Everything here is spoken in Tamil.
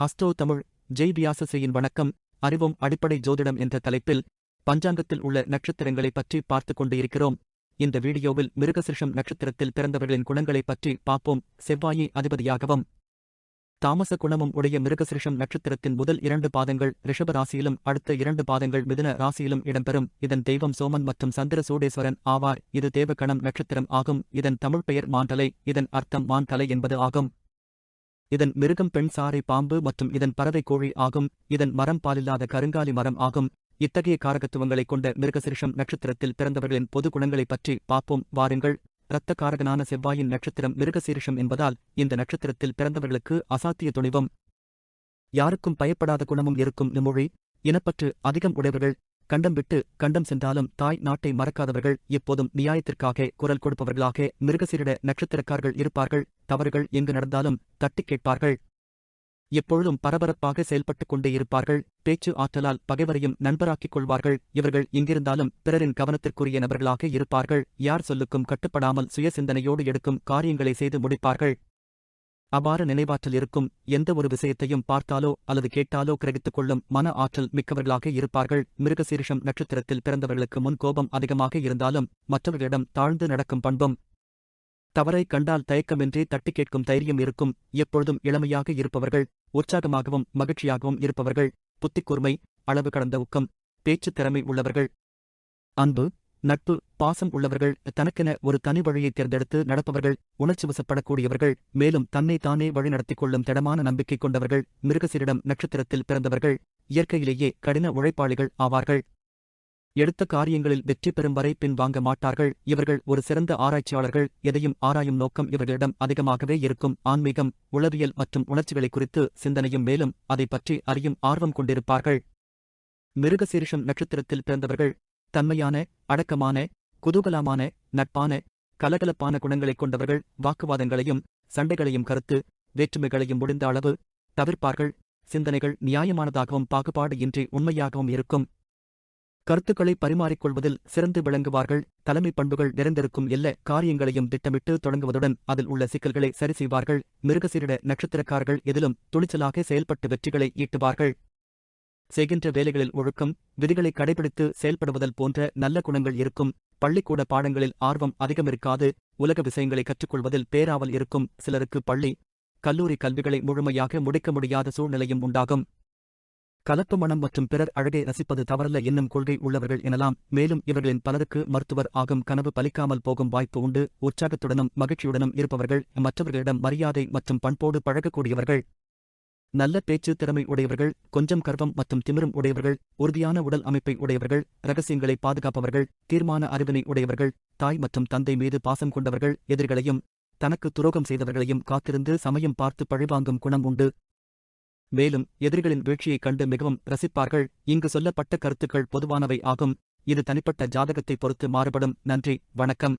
ஹஸ்டோ தமிழ் ஜெய் வியாசசையின் வணக்கம் அறிவும் அடிப்படை ஜோதிடம் என்ற தலைப்பில் பஞ்சாங்கத்தில் உள்ள நட்சத்திரங்களை பற்றி பார்த்துக் கொண்டு இருக்கிறோம் இந்த வீடியோவில் மிருகசிருஷம் நட்சத்திரத்தில் பிறந்தவர்களின் குணங்களை பற்றி பார்ப்போம். செவ்வாயை அதிபதியாகவும் தாமச குணமும் உடைய மிருகசிருஷம் நட்சத்திரத்தின் முதல் இரண்டு பாதங்கள் ரிஷப ராசியிலும் அடுத்த இரண்டு பாதங்கள் மிதுன ராசியிலும் இடம்பெறும். இதன் தெய்வம் சோமன் மற்றும் சந்திர சூடேஸ்வரன் ஆவார். இது தேவகணம் நட்சத்திரம் ஆகும். இதன் தமிழ் பெயர் மான்தலை இதன் அர்த்தம் மான்தலை என்பது ஆகும். இதன் மிருகம் பெண் சாறை பாம்பு மற்றும் இதன் பறவை கோழி ஆகும். இதன் மரம் பாலில்லாத கருங்காலி மரம் ஆகும். இத்தகைய காரகத்துவங்களைக் கொண்ட மிருகசிருஷம் நட்சத்திரத்தில் பிறந்தவர்களின் பொது குணங்களைப் பற்றி பார்ப்போம். வாருங்கள். இரத்த காரகனான செவ்வாயின் நட்சத்திரம் மிருகசீரிஷம் என்பதால் இந்த நட்சத்திரத்தில் பிறந்தவர்களுக்கு அசாத்திய துணிவும் யாருக்கும் பயப்படாத குணமும் இருக்கும். நிமொழி இனப்பற்று அதிகம் உடையவர்கள். கண்டம் விட்டு கண்டம் சென்றாலும் தாய் நாட்டை மறக்காதவர்கள் எப்போதும் நியாயத்திற்காக குரல் கொடுப்பவர்களாக மிருகசீரிட நட்சத்திரக்காரர்கள் இருப்பார்கள் தவறுகள் எங்கு நடந்தாலும் தட்டிக் கேட்பார்கள். எப்பொழுதும் பரபரப்பாக செயல்பட்டுக் கொண்டே இருப்பார்கள் பேச்சு ஆற்றலால் பகைவரையும் நண்பராக்கிக் கொள்வார்கள் இவர்கள் எங்கிருந்தாலும் பிறரின் கவனத்திற்குரிய நபர்களாக இருப்பார்கள் யார் சொல்லுக்கும் கட்டுப்படாமல் சுய சிந்தனையோடு எடுக்கும் காரியங்களை செய்து முடிப்பார்கள். அவ்வாறு நினைவாற்றல் இருக்கும் எந்த ஒரு விஷயத்தையும் பார்த்தாலோ அல்லது கேட்டாலோ கிரகித்துக் கொள்ளும் மன ஆற்றல் மிக்கவர்களாக இருப்பார்கள். மிருகசீரிஷம் நட்சத்திரத்தில் பிறந்தவர்களுக்கு முன் கோபம் அதிகமாக இருந்தாலும் மற்றவர்களிடம் தாழ்ந்து நடக்கும் பண்பும் தவறை கண்டால் தயக்கமின்றி தட்டி கேட்கும் தைரியம் இருக்கும். எப்பொழுதும் இளமையாக இருப்பவர்கள் உற்சாகமாகவும் மகிழ்ச்சியாகவும் இருப்பவர்கள் புத்திக்கூர்மை அளவு கடந்த ஊக்கம் பேச்சுத் திறமை உள்ளவர்கள். அன்பு நட்பு பாசம் உள்ளவர்கள் தனக்கென ஒரு தனி வழியை தேர்ந்தெடுத்து நடப்பவர்கள் உணர்ச்சி வசப்படக்கூடியவர்கள் மேலும் தன்னை தானே வழிநடத்திக் கொள்ளும் திடமான நம்பிக்கை கொண்டவர்கள் மிருகசீரிடம் நட்சத்திரத்தில் பிறந்தவர்கள் இயற்கையிலேயே கடின உழைப்பாளிகள் ஆவார்கள். எடுத்த காரியங்களில் வெற்றி பெறும் வரை பின் வாங்க மாட்டார்கள். இவர்கள் ஒரு சிறந்த ஆராய்ச்சியாளர்கள் எதையும் ஆராயும் நோக்கம் இவர்களிடம் அதிகமாகவே இருக்கும். ஆன்மீகம் உளவியல் மற்றும் உணர்ச்சிகளை குறித்து சிந்தனையும் மேலும் அதை பற்றி அறியும் ஆர்வம் கொண்டிருப்பார்கள். மிருகசீரிஷம் நட்சத்திரத்தில் பிறந்தவர்கள் தன்மையான அடக்கமான குதூகலமான நட்பான கலகலப்பான குணங்களைக் கொண்டவர்கள் வாக்குவாதங்களையும் சண்டைகளையும் கருத்து வேற்றுமைகளையும் முடிந்த அளவு தவிர்ப்பார்கள். சிந்தனைகள் நியாயமானதாகவும் பாகுபாடு இன்றி உண்மையாகவும் இருக்கும். கருத்துக்களை பரிமாறிக்கொள்வதில் சிறந்து விளங்குவார்கள். தலைமை பண்புகள் நிறைந்திருக்கும் எல்லா காரியங்களையும் திட்டமிட்டு தொடங்குவதுடன் அதில் உள்ள சிக்கல்களை சரி செய்வார்கள். மிருகசீரிட நட்சத்திரக்காரர்கள் எதிலும் துணிச்சலாக செயல்பட்டு வெற்றிகளை ஈட்டுவார்கள். செய்கின்ற வேலைகளில் ஒழுக்கம் விதிகளை கடைபிடித்து செயல்படுவதல் போன்ற நல்ல குணங்கள் இருக்கும். பள்ளிக்கூட பாடங்களில் ஆர்வம் அதிகமிருக்காது. உலக விஷயங்களை கற்றுக்கொள்வதில் பேராவல் இருக்கும். சிலருக்கு பள்ளி கல்லூரி கல்விகளை முழுமையாக முடிக்க முடியாத சூழ்நிலையும் உண்டாகும். கலப்பு மனம் மற்றும் பிறர் அழகை ரசிப்பது தவறல்ல என்னும் கொள்கை உள்ளவர்கள் எனலாம். மேலும் இவர்களின் பலருக்கு மருத்துவர் ஆகும் கனவு பலிக்காமல் போகும் வாய்ப்பு உண்டு. உற்சாகத்துடனும் மகிழ்ச்சியுடனும் இருப்பவர்கள் மற்றவர்களிடம் மரியாதை மற்றும் பண்போடு பழகக்கூடியவர்கள். நல்ல பேச்சு திறமை உடையவர்கள் கொஞ்சம் கர்வம் மற்றும் திமிரும் உடையவர்கள் உறுதியான உடல் அமைப்பை உடையவர்கள் ரகசியங்களை பாதுகாப்பவர்கள் தீர்மான அறிவினை உடையவர்கள் தாய் மற்றும் தந்தை மீது பாசம் கொண்டவர்கள் எதிரிகளையும் தனக்கு துரோகம் செய்தவர்களையும் காத்திருந்து சமயம் பார்த்து பழிவாங்கும் குணம் உண்டு. மேலும் எதிரிகளின் வீழ்ச்சியைக் கண்டு மிகவும் ரசிப்பார்கள். இங்கு சொல்லப்பட்ட கருத்துக்கள் பொதுவானவை ஆகும். இது தனிப்பட்ட ஜாதகத்தை பொறுத்து மாறுபடும். நன்றி. வணக்கம்.